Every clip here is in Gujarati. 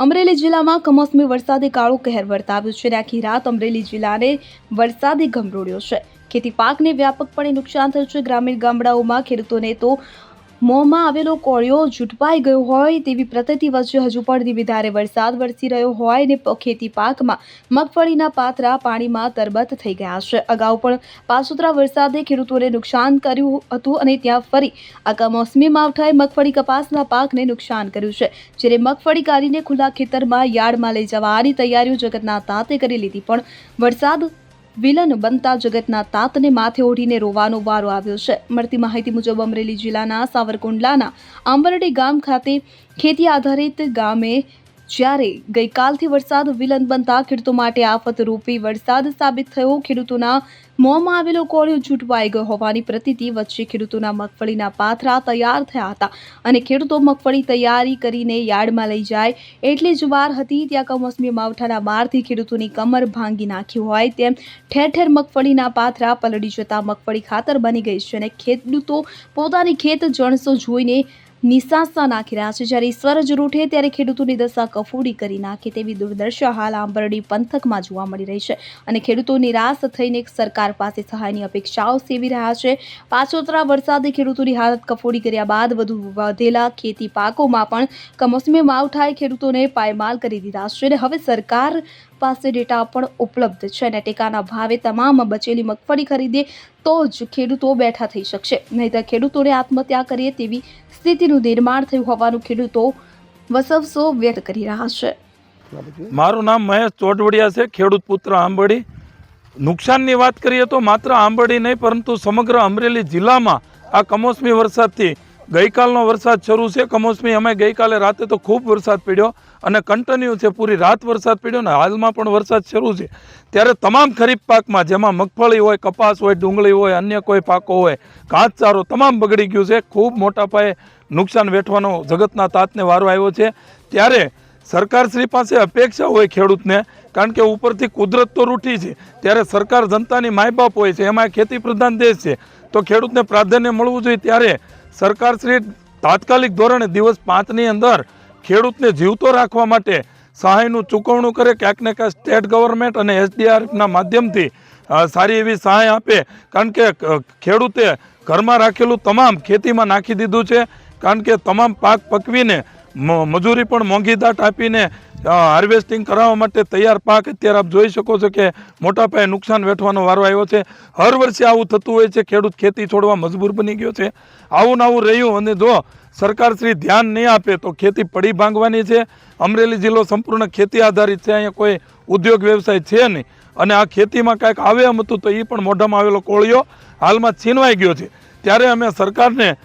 અમરેલી જિલ્લામાં કમોસમી વરસાદે કાળો કહેર વર્તાવ્યો છે. અને આખી રાત અમરેલી જિલ્લાને વરસાદે ગમરોડ્યો છે. ખેતી પાકને વ્યાપકપણે નુકસાન થયું છે. ગ્રામીણ ગામડાઓમાં ખેડૂતોને તો મોંમાં આવેલો કોળિયો ઝૂંટવાઈ ગયો હોય તેવી પ્રતિતિ વચ્ચે હજુ પણ ધીમી ધારે વરસાદ વરસી રહ્યો હોય ને ખેતી પાકમાં મગફળીના પાથરા પાણીમાં તરબત થઈ ગયા છે. અગાઉ પણ પાસુતરા વરસાદે ખેડૂતોને નુકસાન કર્યું હતું અને ત્યાં ફરી આ કમોસમી માવઠાએ મગફળી કપાસના પાકને નુકસાન કર્યું છે. જ્યારે મગફળી કાઢીને ખુલ્લા ખેતરમાં યાર્ડમાં લઈ જવાની તૈયારીઓ જગતના તાતે કરી લીધી પણ વરસાદ વિલન બનતા જગતના તાતને માથે ઓઢીને રોવાનો વારો આવ્યો છે. મળતી માહિતી મુજબ અમરેલી જિલ્લાના સાવરકુંડલાના આંબરડી ગામ ખાતે ખેતી આધારિત ગામે જ્યારે ગઈકાલથી વરસાદ વિલન બનતા ખેડૂતો માટે આફતરૂપી વરસાદ સાબિત થયો. ખેડૂતોના મોંમાં આવેલો કોળિયો છૂટવાઈ ગયો હોવાની પ્રતીતિ વચ્ચે ખેડૂતોના મગફળીના પાથરા તૈયાર થયા હતા અને ખેડૂતો મગફળી તૈયારી કરીને યાર્ડમાં લઈ જાય એટલી જ વાર હતી. ત્યાં કમોસમી માવઠાના મારથી ખેડૂતોની કમર ભાંગી નાખી હોય તેમ ઠેર ઠેર મગફળીના પાથરા પલળી જતા મગફળી ખાતર બની ગઈ છે અને ખેડૂતો પોતાની ખેત જણસો જોઈને નિશાસા નાખી રહ્યા છે. જ્યારે ઈશ્વર જ રૂઠે ત્યારે ખેડૂતોની દશા કફોડી કરી નાખે તેવી દુર્દશા હાલ આંબરડી પંથકમાં જોવા મળી રહી છે અને ખેડૂતો નિરાશ થઈને સરકાર પાસે સહાયની અપેક્ષાઓ સેવી રહ્યા છે. પાછોતરા વરસાદે ખેડૂતોની હાલત કફોડી કર્યા બાદ વધુ વધેલા ખેતી પાકોમાં પણ કમોસમી માવઠાએ ખેડૂતોને પાયમાલ કરી દીધા છે અને હવે સરકાર પાસે ડેટા પણ ઉપલબ્ધ છે અને ટેકાના ભાવે તમામ બચેલી મગફળી ખરીદે તો જ ખેડૂતો બેઠા થઈ શકશે. નહીંતર ખેડૂતોને આત્મહત્યા કરીએ તેવી સ્થિતિનું નિર્માણ થયું હોવાનું ખેડૂતો વસવસો વ્યક્ત કરી રહ્યા છે. મારું નામ મહેશ ચોટવડિયા છે, ખેડૂત પુત્ર આંબડી. નુકસાનની વાત કરીએ તો માત્ર આંબડી નહીં, પરંતુ સમગ્ર અમરેલી જિલ્લામાં આ કમોસમી વરસાદથી ગઈકાલનો વરસાદ શરૂ છે. કમોસમી, અમે ગઈકાલે રાતે તો ખૂબ વરસાદ પડ્યો અને કન્ટિન્યુ છે. પૂરી રાત વરસાદ પડ્યો ને હાલમાં પણ વરસાદ શરૂ છે. ત્યારે તમામ ખરીફ પાકમાં, જેમાં મગફળી હોય, કપાસ હોય, ડુંગળી હોય, અન્ય કોઈ પાકો હોય, ઘાસચારો તમામ બગડી ગયું છે. ખૂબ મોટા પાયે નુકસાન વેઠવાનો જગતના તાતને વારો આવ્યો છે. ત્યારે સરકારશ્રી પાસે અપેક્ષા હોય ખેડૂતને, કારણ કે ઉપરથી કુદરત તો રૂઠી છે. ત્યારે સરકાર જનતાની માયબાપ હોય છે. એમાં ખેતી પ્રધાન દેશ છે. તો ખેડૂતને પ્રાધાન્ય મળવું જોઈએ. ત્યારે સરકારશ્રી તાત્કાલિક ધોરણે દિવસ પાંચની અંદર ખેડૂતને જીવતો રાખવા માટે સહાયનું ચૂકવણું કરે, ક્યાંક ને ક્યાંક સ્ટેટ ગવર્મેન્ટ અને એસડીઆરએફના માધ્યમથી સારી એવી સહાય આપે. કારણ કે ખેડૂતે ઘરમાં રાખેલું તમામ ખેતીમાં નાખી દીધું છે. કારણ કે, તમામ પાક પકવીને મજૂરી પણ મોંઘી દાટ આપીને હાર્વેસ્ટિંગ કરાવવા માટે તૈયાર પાક અત્યારે આપ જોઈ શકો છો કે મોટા પાયે નુકસાન વેઠવાનો વારો આવ્યો છે. હર વર્ષે આવું થતું હોય છે, ખેડૂત ખેતી છોડવા મજબૂર બની ગયો છે. આવું ને આવું રહ્યું અને જો સરકાર શ્રી ધ્યાન નહીં આપે તો ખેતી પડી ભાંગવાની છે. અમરેલી જિલ્લો સંપૂર્ણ ખેતી આધારિત છે, અહીંયા કોઈ ઉદ્યોગ વ્યવસાય છે નહીં. અને આ ખેતીમાં કાંઈક આવે એમ હતું તો એ પણ મોઢામાં આવેલો કોળિયો હાલમાં છીનવાઈ ગયો છે. ત્યારે અમે સરકારને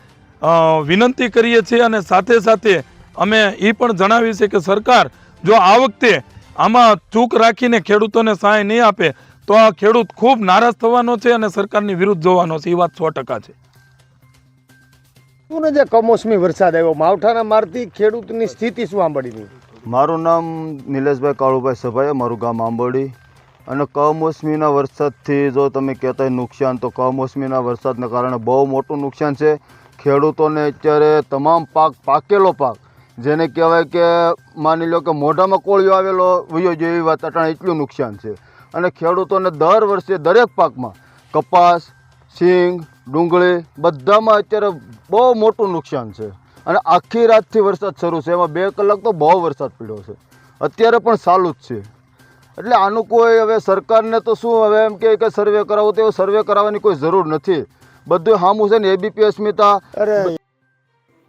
વિનંતી કરીએ છીએ અને સાથે સાથે અમે એ પણ જણાવીએ છીએ કે સરકાર જો આ વખતે આમાં ચૂક રાખીને ખેડૂતોને સહાય નહીં આપે તો આ ખેડૂત ખૂબ નારાજ થવાનો છે અને સરકારની વિરુદ્ધ જોવાનો છે. એ વાત સો ટકા છે. ને જે કમોસમી વરસાદ આવ્યો માવઠાના મારથી ખેડૂતની સ્થિતિ શું આંબડીની મારું નામ નિલેશભાઈ કાળુભાઈ સભાઈ મારું ગામ આંબોડી અને કમોસમીના વરસાદથી જો તમે કહેતા નુકસાન તો કમોસમીના વરસાદને કારણે બહુ મોટું નુકસાન છે. ખેડૂતોને અત્યારે તમામ પાક પાકેલો પાક. જેને કહેવાય કે માની લો કે મોઢામાં કોળિયો આવેલો વયો જેવી વાત અટાણે એટલું નુકસાન છે. અને ખેડૂતોને દર વર્ષે દરેક પાકમાં કપાસ, સિંગ, ડુંગળી બધામાં અત્યારે બહુ મોટું નુકસાન છે. અને આખી રાતથી વરસાદ શરૂ છે. એમાં બે કલાક તો બહુ વરસાદ પડ્યો છે. અત્યારે પણ ચાલુ જ છે. એટલે આનું કોઈ હવે સરકારને તો શું હવે એમ કહે કે સર્વે કરાવો તો સર્વે કરાવવાની કોઈ જરૂર નથી. બધું હામું છે ને એબીપી અસ્મિતા. અરે